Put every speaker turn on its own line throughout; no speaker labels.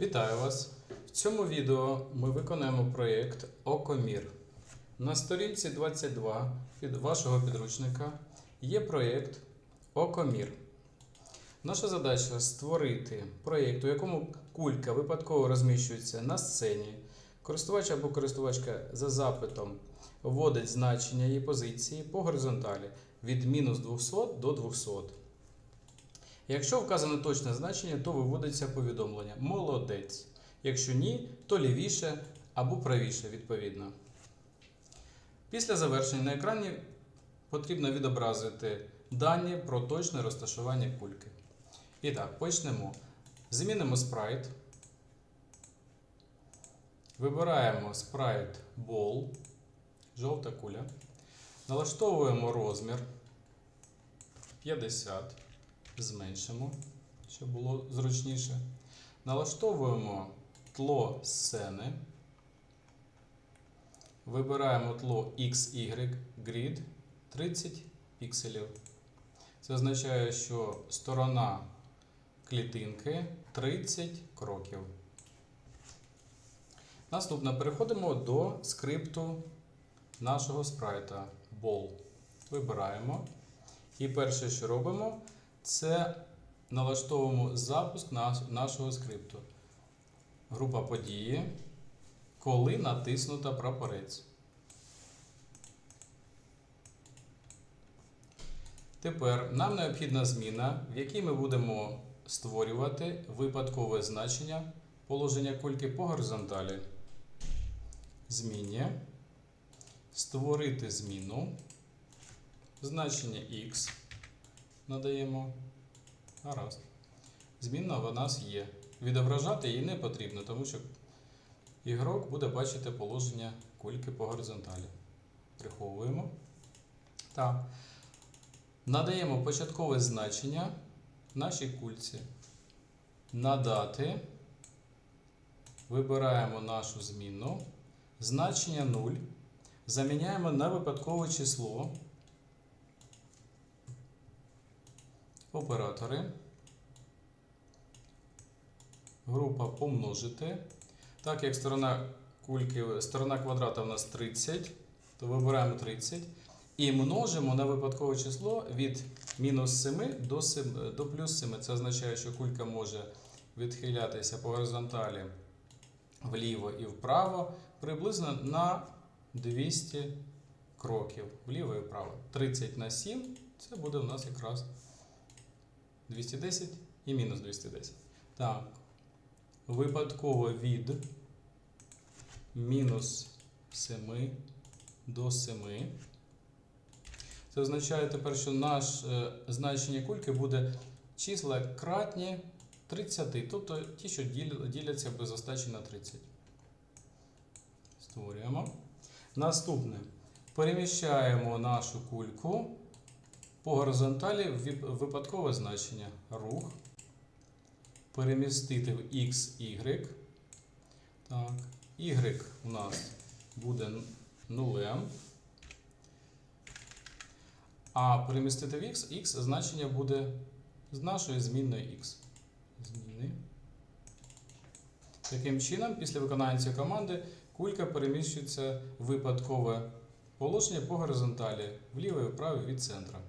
Вітаю вас! В цьому відео ми виконаємо проєкт Окомір. На сторінці 22 від вашого підручника є проєкт Окомір. Наша задача створити проєкт, у якому кулька випадково розміщується на сцені. Користувач або користувачка за запитом вводить значення її позиції по горизонталі від мінус 200 до 200. Якщо вказане точне значення, то виводиться повідомлення Молодець. Якщо ні, то лівіше або правіше відповідно. Після завершення на екрані потрібно відобразити дані про точне розташування кульки. І так, почнемо. Змінимо спрайт. Вибираємо спрайт Ball, жовта куля. Налаштовуємо розмір 50 зменшимо, щоб було зручніше. Налаштовуємо тло сцени. Вибираємо тло XY Grid 30 пікселів. Це означає, що сторона клітинки 30 кроків. Наступно переходимо до скрипту нашого спрайта Ball. Вибираємо. І перше, що робимо, це налаштовуємо запуск нашого скрипту. Група події, коли натиснута прапорець. Тепер нам необхідна зміна, в якій ми будемо створювати випадкове значення положення кульки по горизонталі. Зміні. Створити зміну. Значення X надаємо. Гаразд. Змінна в нас є. Відображати її не потрібно, тому що ігрок буде бачити положення кульки по горизонталі. Приховуємо. Так. Надаємо початкове значення нашій кульці. Надати. Вибираємо нашу змінну. Значення 0. Заміняємо на випадкове число. Оператори. Група помножити. Так як сторона кульки, сторона квадрата у нас 30, то вибираємо 30 і множимо на випадкове число від мінус 7 до, 7 до плюс 7. Це означає, що кулька може відхилятися по горизонталі вліво і вправо приблизно на 200 кроків вліво і вправо. 30 на 7 це буде у нас якраз 210 і мінус 210. Так. Випадково від мінус 7 до 7. Це означає тепер, що наше е, значення кульки буде числа кратні 30, тобто ті, що діляться без остачі на 30. Створюємо. Наступне. Переміщаємо нашу кульку по горизонталі випадкове значення рух. Перемістити в X, Y. Так. Y у нас буде нулем. А перемістити в X, X значення буде з нашої змінної X. Зміни. Таким чином, після виконання цієї команди кулька переміщується в випадкове положення по горизонталі вліво і вправо від центра.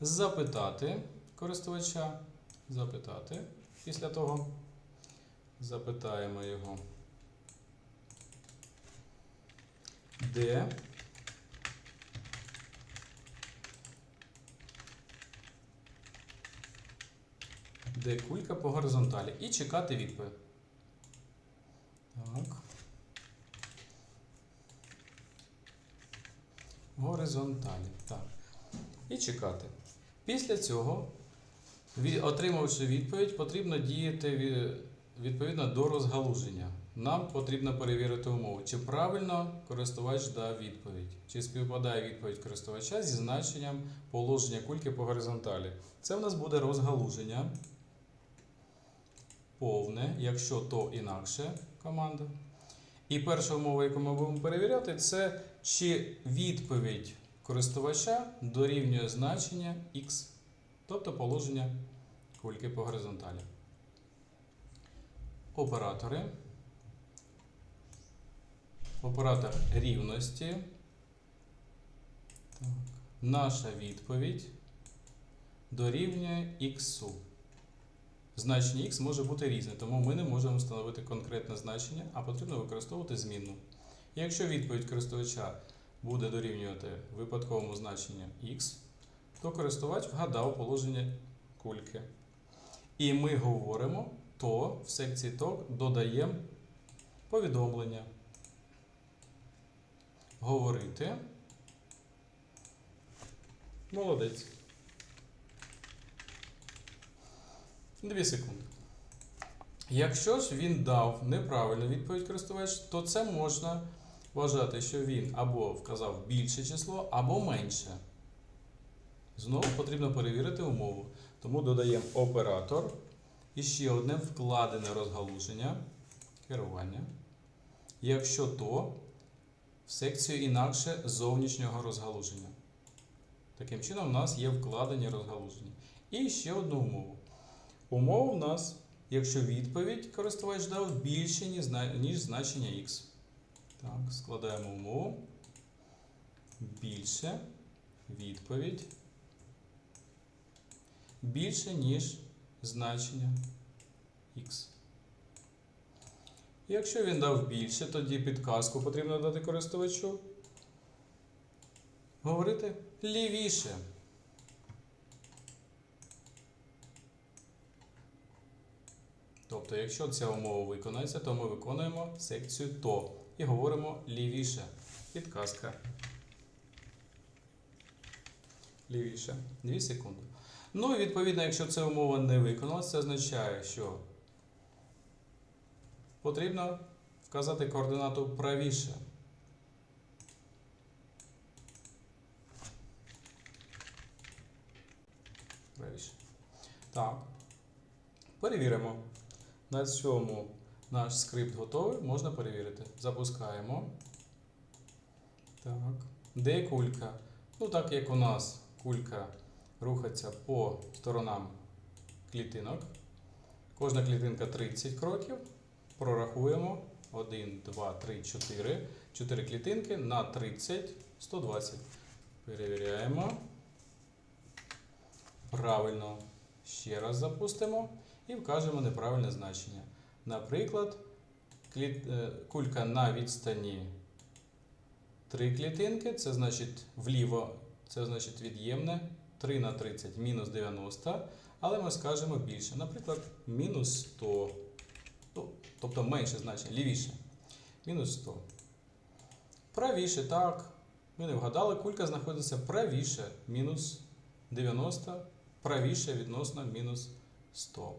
Запитати користувача. Запитати. Після того запитаємо його. Де де кулька по горизонталі і чекати відповідь. Так. Горизонталі. Так. І чекати. Після цього, отримавши відповідь, потрібно діяти відповідно до розгалуження. Нам потрібно перевірити умову, чи правильно користувач дав відповідь, чи співпадає відповідь користувача зі значенням положення кульки по горизонталі. Це в нас буде розгалуження повне, якщо то інакше команда. І перша умова, яку ми будемо перевіряти, це чи відповідь користувача дорівнює значення x, тобто положення кульки по горизонталі. оператори. Оператор рівності. Так. Наша відповідь дорівнює х. Значення х може бути різне, тому ми не можемо встановити конкретне значення, а потрібно використовувати змінну. Якщо відповідь користувача буде дорівнювати випадковому значенню х, то користувач вгадав положення кульки. І ми говоримо, то в секції ТОК додаємо повідомлення. Говорити. Молодець. Дві секунди. Якщо ж він дав неправильну відповідь користувач, то це можна вважати, що він або вказав більше число, або менше. Знову потрібно перевірити умову. Тому додаємо оператор і ще одне вкладене розгалуження керування. Якщо то в секцію інакше зовнішнього розгалуження. Таким чином, у нас є вкладені розгалуження. І ще одну умову. Умова у нас, якщо відповідь користувач дав більше, ніж значення х. Так, складаємо умову. Більше відповідь. Більше, ніж значення х. Якщо він дав більше, тоді підказку потрібно дати користувачу. Говорити лівіше. Тобто, якщо ця умова виконується, то ми виконуємо секцію то і говоримо лівіше. Підказка. Лівіше. 2 секунди. Ну і відповідно, якщо ця умова не виконалася, це означає, що потрібно вказати координату правіше. Правіше. Так. Перевіримо. На цьому наш скрипт готовий, можна перевірити. Запускаємо. Так. Де кулька? Ну, так як у нас кулька рухається по сторонам клітинок. Кожна клітинка 30 кроків. Прорахуємо 1, 2, 3, 4. 4 клітинки на 30, 120. Перевіряємо. Правильно. Ще раз запустимо і вкажемо неправильне значення. Наприклад, е, кулька на відстані 3 клітинки, це значить вліво, це значить від'ємне 3 на 30 мінус 90, але ми скажемо більше. Наприклад, мінус 100. Ну, тобто менше значення, лівіше. Мінус 100. Правіше, так. Ми не вгадали, кулька знаходиться правіше, мінус 90, правіше відносно мінус 100.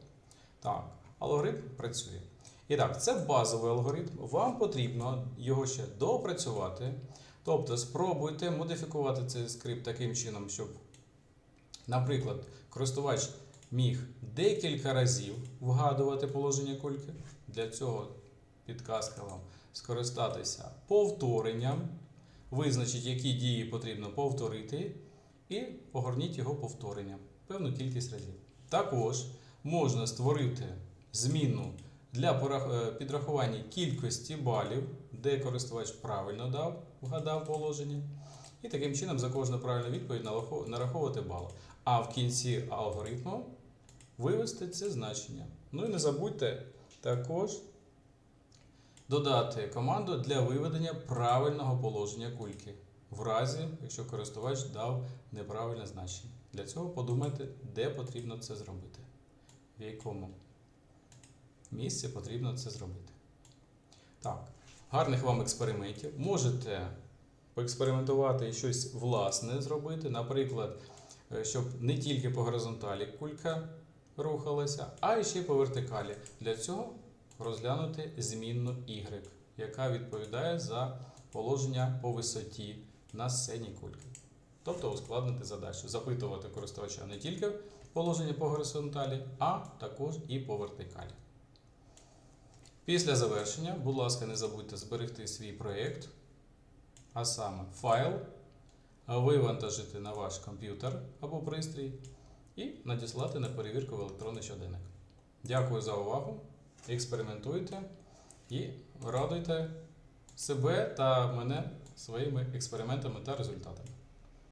Так, алгоритм працює. І так, це базовий алгоритм. Вам потрібно його ще доопрацювати. Тобто спробуйте модифікувати цей скрипт таким чином, щоб, наприклад, користувач міг декілька разів вгадувати положення кульки. Для цього підказка вам скористатися повторенням, визначить, які дії потрібно повторити, і погорніть його повторенням певну кількість разів. Також можна створити змінну для е, підрахування кількості балів, де користувач правильно дав, вгадав положення. І таким чином за кожну правильну відповідь нараховувати бал. А в кінці алгоритму вивести це значення. Ну і не забудьте також додати команду для виведення правильного положення кульки. В разі, якщо користувач дав неправильне значення. Для цього подумайте, де потрібно це зробити, в якому місці потрібно це зробити. Так, гарних вам експериментів. Можете поекспериментувати і щось власне зробити. Наприклад, е, щоб не тільки по горизонталі кулька рухалася, а й ще по вертикалі. Для цього розглянути змінну Y, яка відповідає за положення по висоті на сцені кульки. Тобто ускладнити задачу, запитувати користувача не тільки положення по горизонталі, а також і по вертикалі. Після завершення, будь ласка, не забудьте зберегти свій проєкт, а саме файл, вивантажити на ваш комп'ютер або пристрій і надіслати на перевірку в електронний щоденник. Дякую за увагу. експериментуйте і радуйте себе та мене своїми експериментами та результатами.